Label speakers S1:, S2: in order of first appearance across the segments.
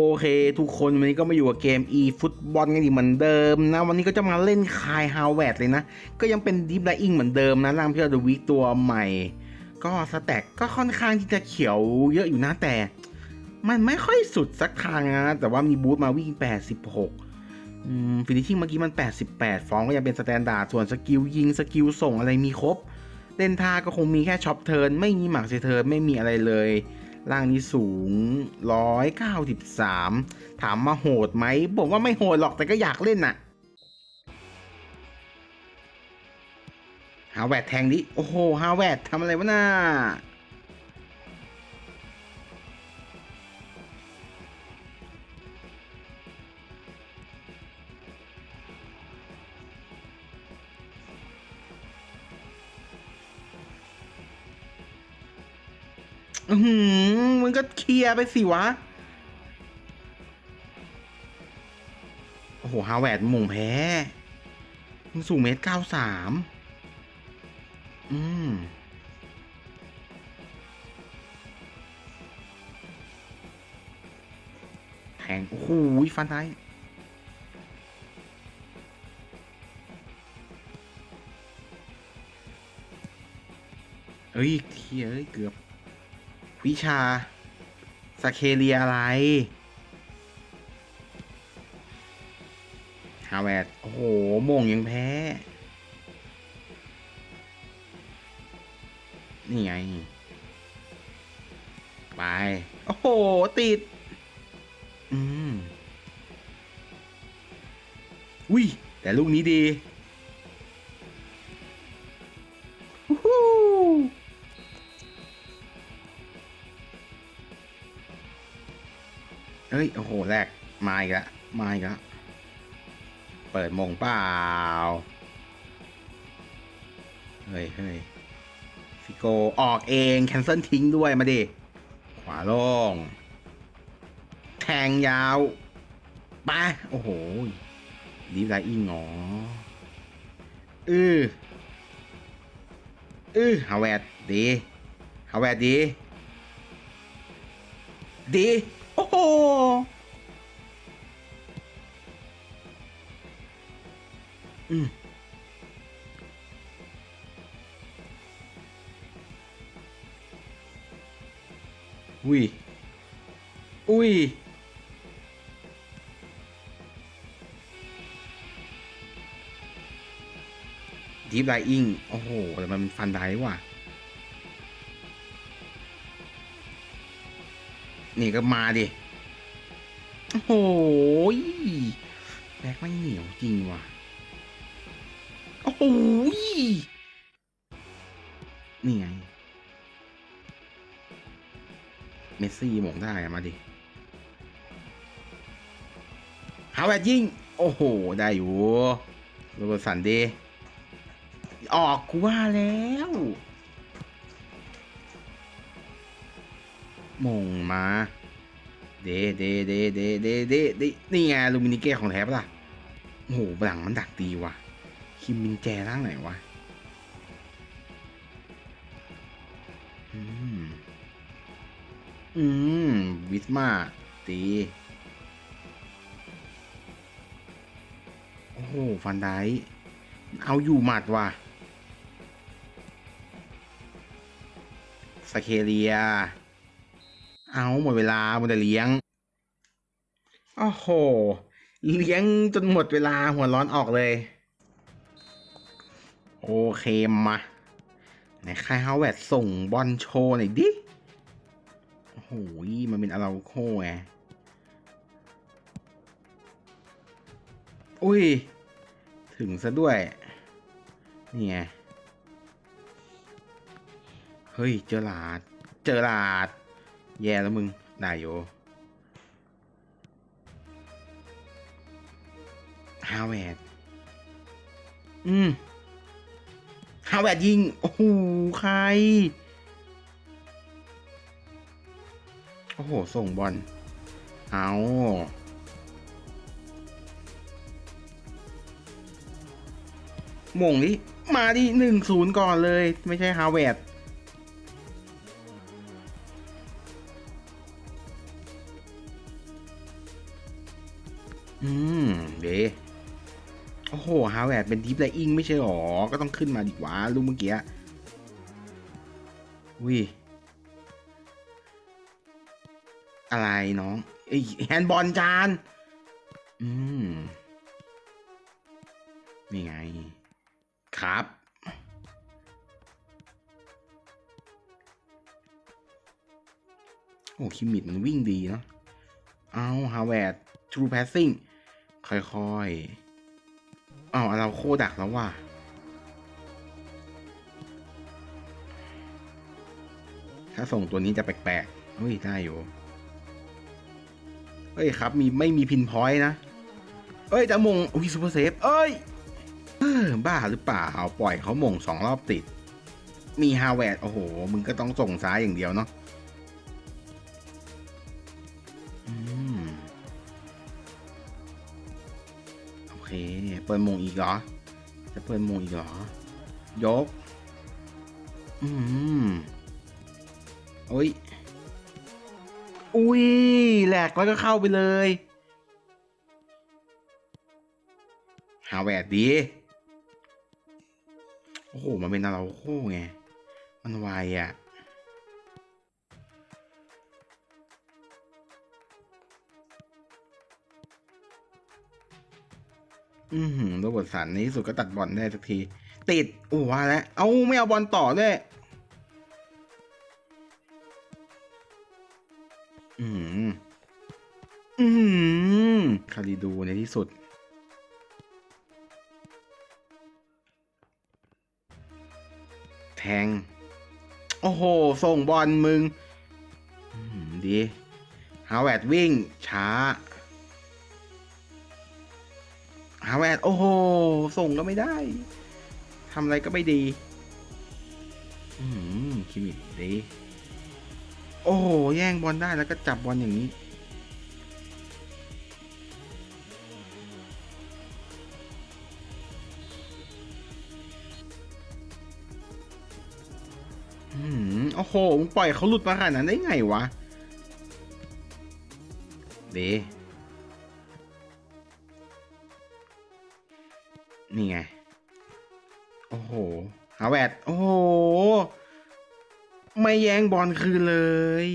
S1: โอเคทุกคนวันนี้ก็มาอยู่กับเกม e ฟุตบอลกันอีกเหมือนเดิมนะ วันนี้ก็จะมาเล่นคายฮาวเวดเลยนะ ก็ยังเป็นดิฟไลอิงเหมือนเดิมนะร่างเพื่อดูวิกตัวใหม่ ก็สแต็กก็ค่อนข้างที่จะเขียวเยอะอยู่นะแต่ มันไม่ค่อยสุดสักทางนะ แต่ว่ามีบูทมาวิ่ง 86ฟินิชชิ่งเมื่อกี้มัน 88 ฟองก็ยังเป็นสแตนดาร์ดส่วนสกิลยิงสกิลส่งอะไรมีครบ เล่นท่าก็คงมีแค่ช็อปเทิร์นไม่มีหมักเซเทิร์นไม่มีอะไรเลย ร่างนี้สูง 193 ถามมาโหดไหมผมว่าไม่โหดหรอกแต่ก็อยากเล่นน่ะ ฮาวแวดแทงดิ โอ้โห ฮาวแวดทำอะไรวะน่า อือหือมันก็เคลียร์ไปสิวะ โอ้โห ฮาวแวดมงแพ้มันสูงเมตรเก้าสาม อืมแทง โอ้โห ฟันได้เอ้ยเทียเอ้ย เกือบ วิชาสเคเลียอะไรฮาวแวดโอ้โหมงยังแพ้ นี่ไง ไป โอ้โห ติด อืมอุ้ย แต่ลูกนี้ดี เอ้ย โอ้โห แรก มาอีกแล้วมาอีกแล้วเปิดมงเปล่า เฮ้ยเฮ้ยฟิโกออกเอง แคนเซิลทิ้งด้วยมาดิ ขวาโล่งแทงยาวไปโอ้โหดีไลอิงหงออืออือฮาวแวดดีฮาวแวดดี ดี โอ้โหอืมอุ้ยอุ้ยดีฟไลอิงโอ้โห แต่มันฟันได้ว่ะ นี่ก็มาดิ โอ้โหยแบกไม่เหนียวจริงว่ะ โอ้โหนี่ไง เมสซี่หมงได้มาดิฮาวแวร์ดยิง โอ้โห ได้อยู่โรเบสันดีออกกูว่าแล้วมงมา เดเดเดเดเดเดเดนี่ไงลูมินิเก้ของแท้ปะล่ะโอ้โหหลังมันดักดีว่ะ คิมมินแจร่างไหนวะอืม อืม วิสมาตีโอ้โหฟันไดเอาอยู่หมัดว่ะสเคเลีย เอาหมดเวลาหมดแต่เลี้ยงโอ้โห เลี้ยงจนหมดเวลาหัวร้อนออกเลย โอเคมาไหนใครฮาแวดส่งบอลโชว์หน่อยดิโอ้โหมันเป็นอาราโคไงอุ้ย ถึงซะด้วย นี่ไง เฮ้ย เจอหลาด เจอหลาด แย่แล้วมึงได้อยู่ฮาวแวดอืมฮาวแวดยิง โอ้โห ใคร โอ้โห ส่งบอล เอามงนี้มาดิหนึ่งศูนย์ก่อนเลย ไม่ใช่ฮาวแวด อืม เดโอ้โห ฮาวเวิร์ดเป็นดีฟไลอิงไม่ใช่หรอ ก็ต้องขึ้นมาดีกว่าลูกเมื่อกี้วิอะไรน้องไอแฮนด์บอลจาน อืม นี่ไง ครับ โอ้คิมมิดมันวิ่งดีเนาะ เอาฮาวเวิร์ดทรูแพสซิ่ง ค่อยๆเอาเราโคดักแล้วว่ะถ้าส่งตัวนี้จะแปลกๆเฮ้ย ได้อยู่ เฮ้ยครับ มีไม่มีพินพอยต์นะ เอ้ยจะมง อุ้ยซูเปอร์เซฟ เอ้ย เออ บ้าหรือเปล่าเอาปล่อยเขามงสองรอบติด มีฮาวเวิร์ดโอ้โห มึงก็ต้องส่งซ้ายอย่างเดียวเนาะ เปิดโมงอีกเหรอ จะเปิดโมงอีกเหรอ ยก อืมโอ้ย อุ้ย แหลกแล้วก็เข้าไปเลย หาแหวดดี โอ้โห มันเป็นอาราโค้ไง มันไวอะ อือหือโรเบอร์ตสันในที่สุดก็ตัดบอลได้สักที ติดโอ้ว่าแล้วเอาไม่เอาบอลต่อด้วยอืมอืมคาริดูในที่สุด แทง โอ้โห ส่งบอลมึงมดีฮาวเวิร์ดวิ่ง ช้า ฮาวเวิร์ดโอ้โห ส่งก็ไม่ได้ทำอะไรก็ไม่ดี อืมคิมิดี โอ้โห แย่งบอลได้แล้วก็จับบอลอย่างนี้อืมโอ้โห มึงปล่อยเขาหลุดมาขนาดนั้นได้ไงวะ เด ไม่แย่งบอลคืนเลย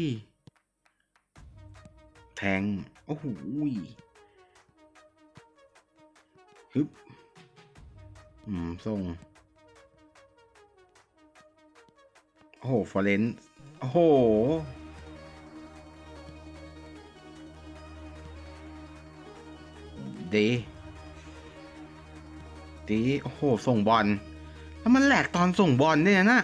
S1: แทง โอ้โหฮึบอืมส่ง โอ้โห ฟอร์เรนซ์โอ้โหเดดี โอ้โห ส่งบอล แล้วมันแหลกตอนส่งบอลเนี่ยนะ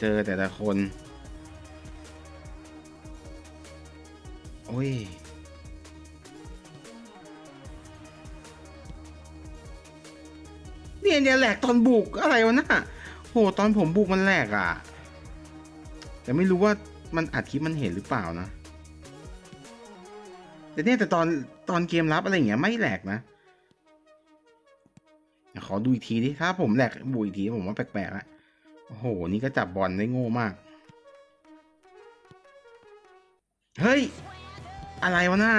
S1: เจอแต่ละคน โอ้ย เนี่ยเนี่ยแหลกตอนบุกอะไรวะน่ะโหตอนผมบุกมันแหลกอะ แต่ไม่รู้ว่ามันอัดคลิปมันเห็นหรือเปล่านะ แต่เนี่ยแต่ตอน ตอนเกมรับอะไรอย่างเงี้ยไม่แหลกนะขอดูอีกทีดิถ้าผมแหลกบุยอีกทีผมว่าแปลกๆละโอ้โห นี่ก็จับบอลได้โง่มาก เฮ้ย อะไรวะหน้า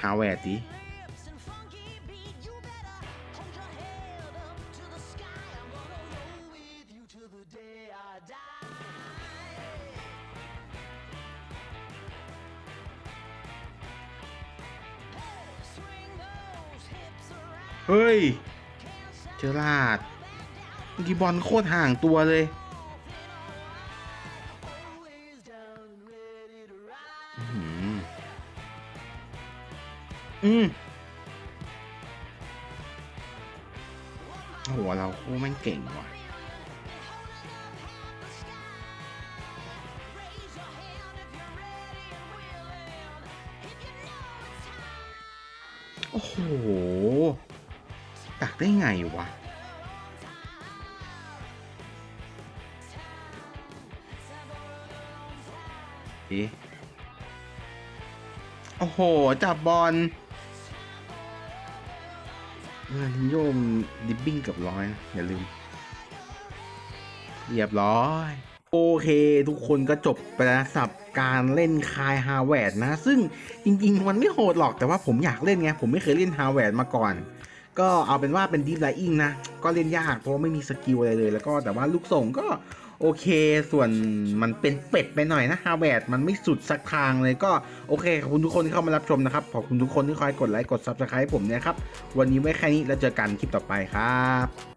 S1: ฮาวเวิร์ดดิ เฮ้ย เจอลาดเมื่อกี้บอลโคตรห่างตัวเลยอื้อหืออืมโอ้โหเราคู่แม่งเก่งว่ะโอ้โห ตักได้ไงวะเอ๊ะโอ้โห จับบอลเออลินโยมดิบบิ้งเกับร้อยนะอย่าลืม เรียบร้อย โอเค ทุกคนก็จบไปแล้วสับการเล่นคายฮาร์แวร์ดนะ ซึ่งจริง ๆ มันไม่โหดหรอกแต่ว่าผมอยากเล่นไง ผมไม่เคยเล่นฮาร์แวร์ดมาก่อน ก็เอาเป็นว่าเป็นดีฟไลอิงนะ ก็เล่นยากเพราะไม่มีสกิลอะไรเลย แล้วก็แต่ว่าลูกส่งก็โอเค ส่วนมันเป็นเป็ดไปหน่อยนะฮาร์แวร์ดมันไม่สุดสักทางเลยก็โอเค ขอบคุณทุกคนที่เข้ามารับชมนะครับ ขอบคุณทุกคนที่คอยกดไลค์ กดซับสไคร b ์ผมเนี่ยครับ วันนี้ไว้แค่นี้แล้วเจอกันคลิปต่อไปครับ